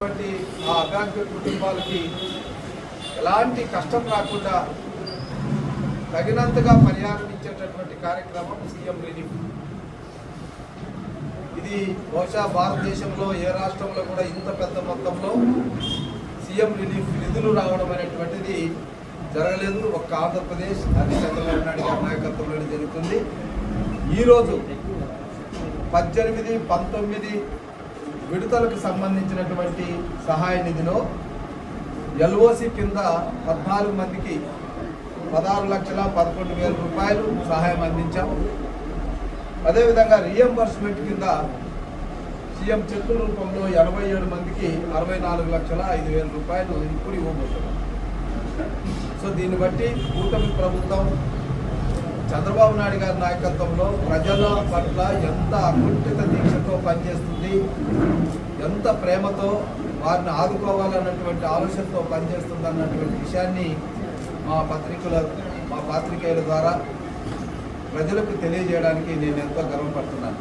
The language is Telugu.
ఉన్నటువంటి ఆ అభ్యర్థి కుటుంబాలకి ఎలాంటి కష్టం రాకుండా తగినంతగా పరిహారం ఇచ్చేటటువంటి కార్యక్రమం సీఎం రిలీఫ్. ఇది బహుశా భారతదేశంలో ఏ రాష్ట్రంలో కూడా ఇంత పెద్ద మొత్తంలో సీఎం రిలీఫ్ నిధులు రావడం అనేటువంటిది జరగలేదు. ఒక్క ఆంధ్రప్రదేశ్ అది చంద్రబాబు నాయుడు గారి నాయకత్వంలో జరుగుతుంది. ఈరోజు పద్దెనిమిది పంతొమ్మిది విడుదలకు సంబంధించినటువంటి సహాయ నిధిలో ఎల్ఓసి కింద పద్నాలుగు మందికి పదహారు లక్షల పదకొండు వేల రూపాయలు సహాయం అందించాం. అదేవిధంగా రియంబర్స్మెంట్ కింద సీఎం చెక్కుల రూపంలో ఎనభై ఏడు మందికి అరవై నాలుగు లక్షల ఐదు వేల రూపాయలు ఇప్పుడు ఇవ్వబోతున్నాం. సో దీన్ని బట్టి కూటమి ప్రభుత్వం చంద్రబాబు నాయుడు గారి నాయకత్వంలో ప్రజల పట్ల ఎంత అకుంఠిత దీక్షతో పనిచేస్తుంది ఎంత ప్రేమతో వారిని ఆదుకోవాలన్నటువంటి ఆలోచనతో పనిచేస్తుంది అన్నటువంటి విషయాన్ని మా పత్రికల మా పాత్రికేయుల ద్వారా ప్రజలకు తెలియజేయడానికి నేను ఎంతో గర్వపడుతున్నాను.